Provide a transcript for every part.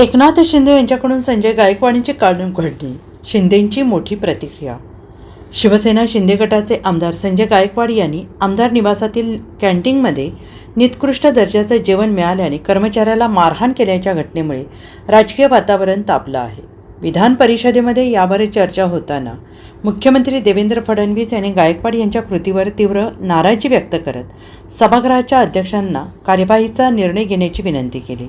एकनाथ शिंदे यांच्याकडून संजय गायकवाडींची काढून घडली शिंदेंची मोठी प्रतिक्रिया. शिवसेना शिंदे गटाचे आमदार संजय गायकवाड यांनी आमदार निवासातील कॅन्टीनमध्ये निकृष्ट दर्जाचं जेवण मिळाल्याने कर्मचाऱ्याला मारहाण केल्याच्या घटनेमुळे राजकीय वातावरण तापलं आहे. विधान परिषदेमध्ये यावर चर्चा होताना मुख्यमंत्री देवेंद्र फडणवीस यांनी गायकवाड यांच्या कृतीवर तीव्र नाराजी व्यक्त करत सभागृहाच्या अध्यक्षांना कार्यवाहीचा निर्णय घेण्याची विनंती केली.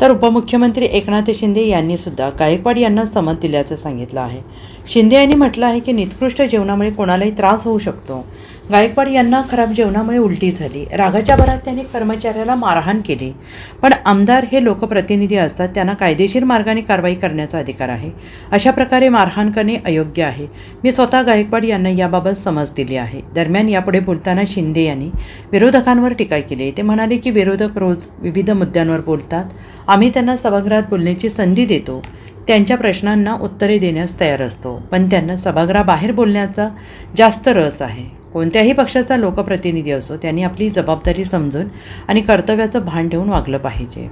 तर उपमुख्यमंत्री एकनाथ शिंदे यांनी सुद्धा गायकवाड यांना समत दिल्याचं सांगितलं आहे. शिंदे यांनी म्हटलं आहे की निकृष्ट जेवणामुळे कोणालाही त्रास होऊ शकतो. गायकवाड यांना खराब जेवणामुळे उलटी झाली. रागाच्या भरात त्यांनी कर्मचाऱ्याला मारहाण केली. पण आमदार हे लोकप्रतिनिधी असतात त्यांना कायदेशीर मार्गाने कारवाई करण्याचा अधिकार आहे. अशा प्रकारे मारहाण करणे अयोग्य आहे. मी स्वतः गायकवाड यांना याबाबत समज दिली आहे. दरम्यान यापुढे बोलताना शिंदे यांनी विरोधकांवर टीका केली. ते म्हणाले की विरोधक रोज विविध मुद्द्यांवर बोलतात. आम्ही त्यांना सभागृहात बोलण्याची संधी देतो. त्यांच्या प्रश्नांना उत्तरे देण्यास तयार असतो. पण त्यांना सभागृहाबाहेर बोलण्याचा जास्त रस आहे. कोणत्याही पक्षाचा लोकप्रतिनिधी असो त्यांनी आपली जबाबदारी समजून आणि कर्तव्याचं भान ठेवून वागलं पाहिजे.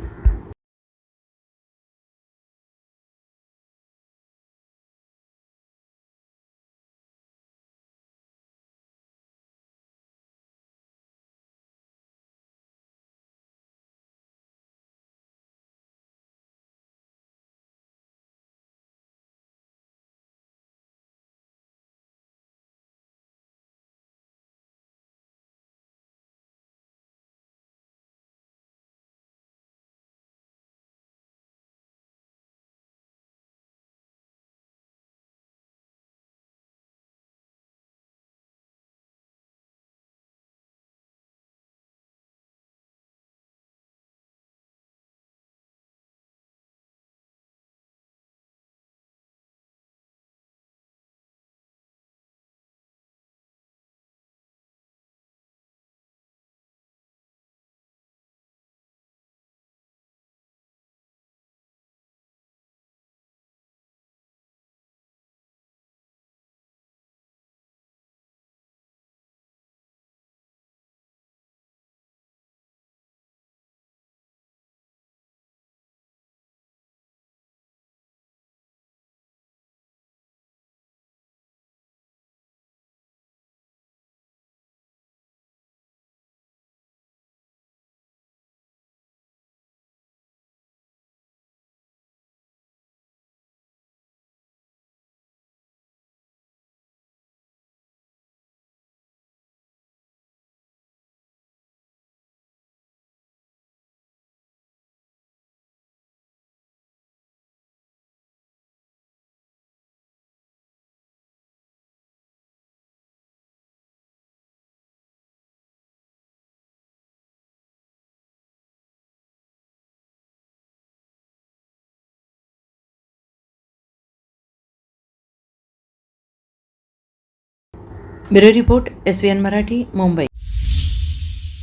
Bureau report S V N Marathi Mumbai.